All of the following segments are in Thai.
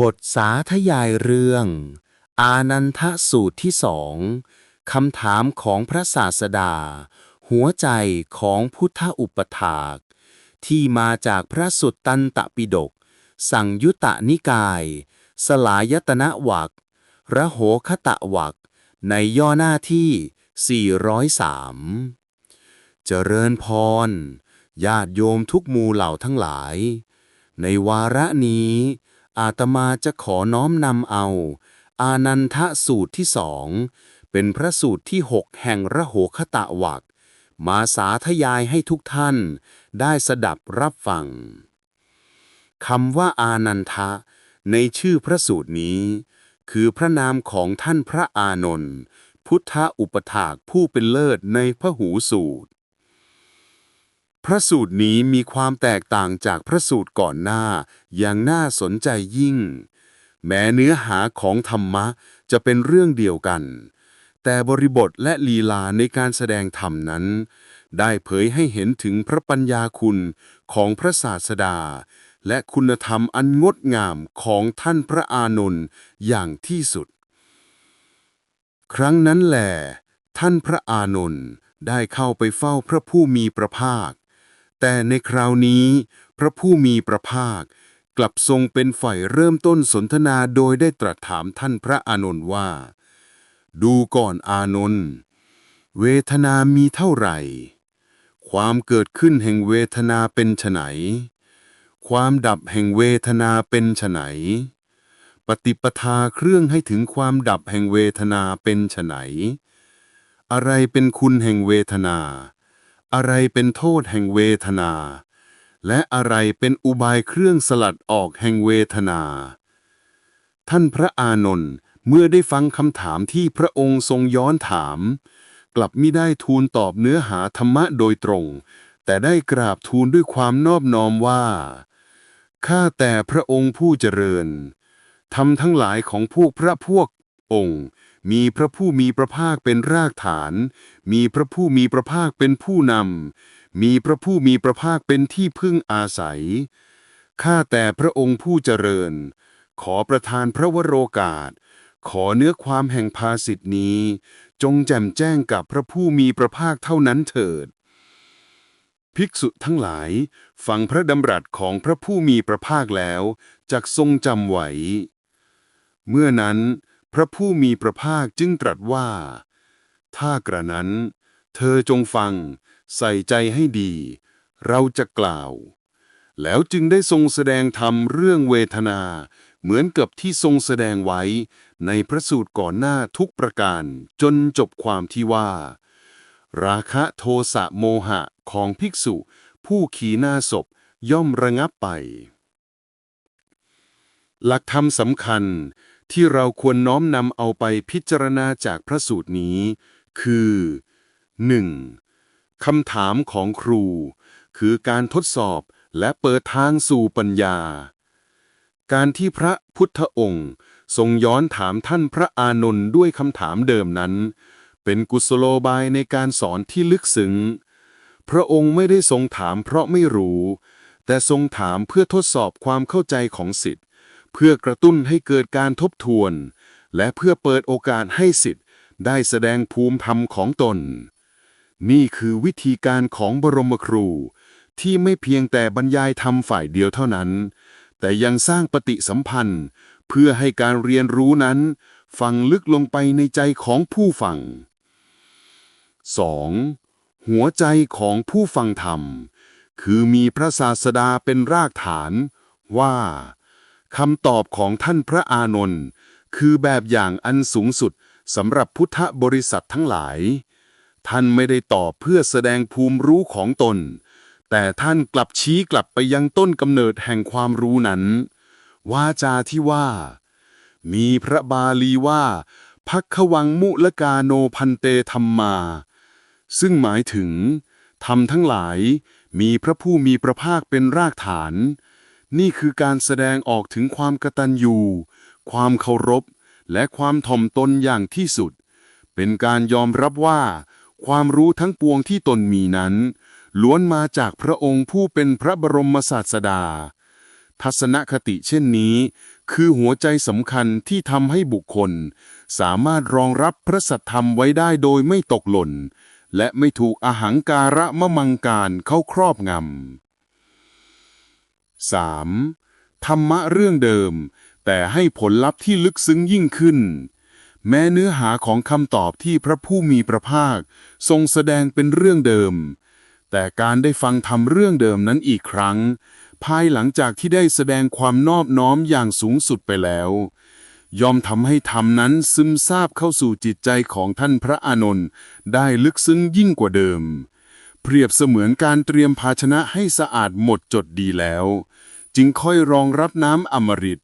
บทสาธยายเรื่อง อานันทสูตรที่สองคำถามของพระศาสดา หัวใจของพุทธอุปถาก ที่มาจากพระสุตตันตปิฎกสังยุตตนิกาย สลายตนะวักระโหคตะวักในย่อหน้าที่ 403 เจริญพร ญาติโยมทุกหมู่เหล่าทั้งหลาย ในวาระนี้ อาตมาจะขอน้อมนำเอา อานันทสูตรที่สองเป็นพระสูตรที่หกแห่งระโหคตะวักมาสาธยายให้ทุกท่านได้สดับรับฟังคำว่าอานันทะ ในชื่อพระสูตรนี้ คือพระนามของท่านพระอานนท์พุทธอุปถากผู้เป็นเลิศในพระหูสูตร พระสูตรนี้มีความแตกต่างจากพระสูตรก่อนหน้า อย่างน่าสนใจยิ่ง แม้เนื้อหาของธรรมะจะเป็นเรื่องเดียวกัน แต่บริบทและลีลาในการแสดงธรรมนั้น ได้เผยให้เห็นถึงพระปัญญาคุณของพระศาสดา และคุณธรรมอันงดงามของท่านพระอานนท์อย่างที่สุด ครั้งนั้นแหละท่านพระอานนท์ได้เข้าไปเฝ้าพระผู้มีพระภาค แต่ในคราวนี้ พระผู้มีพระภาค กลับทรงเป็นฝ่ายเริ่มต้นสนทนาโดยได้ตรัสถามท่านพระอานนท์ว่า ดูก่อนอานนท์เวทนามีเท่าไหร่ ความเกิดขึ้นแห่งเวทนาเป็นไฉนความดับแห่งเวทนาเป็นไฉนปฏิปทาเครื่องให้ถึงความดับแห่งเวทนาเป็นไฉนอะไรเป็นคุณแห่งเวทนา อะไรเป็นโทษแห่งเวทนา และอะไรเป็นอุบายเครื่องสลัดออกแห่งเวทนา ท่านพระอานนท์เมื่อได้ฟังคำถามที่พระองค์ทรงย้อนถาม กลับมิได้ทูลตอบเนื้อหาธรรมะโดยตรง แต่ได้กราบทูลด้วยความนอบน้อมว่าข้าแต่พระองค์ผู้เจริญธรรมทั้งหลายของพวกพระพวก องค์ มีพระผู้มีพระภาคเป็นรากฐาน มีพระผู้มีพระภาคเป็นผู้นำ มีพระผู้มีพระภาคเป็นที่พึ่งอาศัย ข้าแต่พระองค์ผู้เจริญ ขอประทานพระวโรกาส ขอเนื้อความแห่งภาสิทธินี้ จงแจ่มแจ้งกับพระผู้มีพระภาคเท่านั้นเถิดภิกษุทั้งหลายฟังพระดำรัสของพระผู้มีพระภาคแล้วจักทรงจำไว้ เมื่อนั้น พระผู้มีพระภาคจึงตรัสว่า ถ้ากระนั้น เธอจงฟัง ใส่ใจให้ดี เราจะกล่าว แล้วจึงได้ทรงแสดงธรรมเรื่องเวทนา เหมือนกับที่ทรงแสดงไว้ในพระสูตรก่อนหน้าทุกประการจนจบความที่ว่า ราคะโทสะโมหะของภิกษุ ผู้ขี่หน้าศพย่อมระงับไป หลักธรรมสำคัญ ที่เราควรน้อมนำเอาไปพิจารณาจากพระสูตรนี้ คือ 1. คำถามของครู คือการทดสอบและเปิดทางสู่ปัญญา การที่พระพุทธองค์ทรงย้อนถามท่านพระอานนท์ด้วยคำถามเดิมนั้น เป็นกุศโลบายในการสอนที่ลึกซึ้ง พระองค์ไม่ได้ทรงถามเพราะไม่รู้ แต่ทรงถามเพื่อทดสอบความเข้าใจของสิทธิ์ เพื่อกระตุ้นให้เกิดการทบทวน และเพื่อเปิดโอกาสให้สิทธิ์ได้แสดงภูมิธรรมของตน นี่คือวิธีการของบรมครู ที่ไม่เพียงแต่บรรยายธรรมฝ่ายเดียวเท่านั้น แต่ยังสร้างปฏิสัมพันธ์ เพื่อให้การเรียนรู้นั้น ฝังลึกลงไปในใจของผู้ฟัง 2. หัวใจของผู้ฟังธรรม คือมีพระศาสดาเป็นรากฐานว่า คำตอบของท่านพระอานนท์คือแบบอย่างอันสูงสุดสำหรับพุทธบริษัททั้งหลาย ท่านไม่ได้ตอบเพื่อแสดงภูมิรู้ของตน แต่ท่านกลับชี้กลับไปยังต้นกำเนิดแห่งความรู้นั้นวาจาที่ว่า มีพระบาลีว่าพักขวังมุลกาโนพันเตธรรมมา ซึ่งหมายถึงธรรมทั้งหลายมีพระผู้มีพระภาคเป็นรากฐาน นี่คือการแสดงออกถึงความกตัญญู ความเคารพ และความถ่อมตนอย่างที่สุด เป็นการยอมรับว่า ความรู้ทั้งปวงที่ตนมีนั้น ล้วนมาจากพระองค์ผู้เป็นพระบรมศาสดา ทัศนคติเช่นนี้ คือหัวใจสำคัญที่ทำให้บุคคล สามารถรองรับพระสัทธรรมไว้ได้โดยไม่ตกหล่น และไม่ถูกอาหังการะมะมังการเข้าครอบงำ 3. ธรรมะเรื่องเดิม แต่ให้ผลลัพธ์ที่ลึกซึ้งยิ่งขึ้น แม้เนื้อหาของคำตอบที่พระผู้มีพระภาค ทรงแสดงเป็นเรื่องเดิม แต่การได้ฟังทำเรื่องเดิมนั้นอีกครั้ง ภายหลังจากที่ได้แสดงความนอบน้อมอย่างสูงสุดไปแล้วยอมทำให้ธรรมนั้นซึมซาบเข้าสู่จิตใจของท่านพระอานนท์ได้ลึกซึ้งยิ่งกว่าเดิม เปรียบเสมือนการเตรียมภาชนะให้สะอาดหมดจดดีแล้ว จึงค่อยรองรับน้ำอมฤต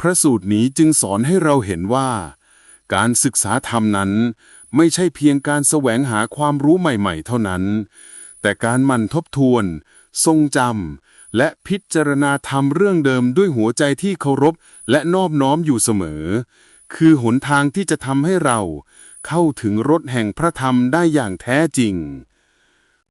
พระสูตรนี้จึงสอนให้เราเห็นว่า การศึกษาธรรมนั้น ไม่ใช่เพียงการแสวงหาความรู้ใหม่ๆ เท่านั้น แต่การมันทบทวน ทรงจำและพิจารณาธรรมเรื่องเดิมด้วยหัวใจที่เคารพและนอบน้อมอยู่เสมอ คือหนทางที่จะทำให้เราเข้าถึงรถแห่งพระธรรมได้อย่างแท้จริง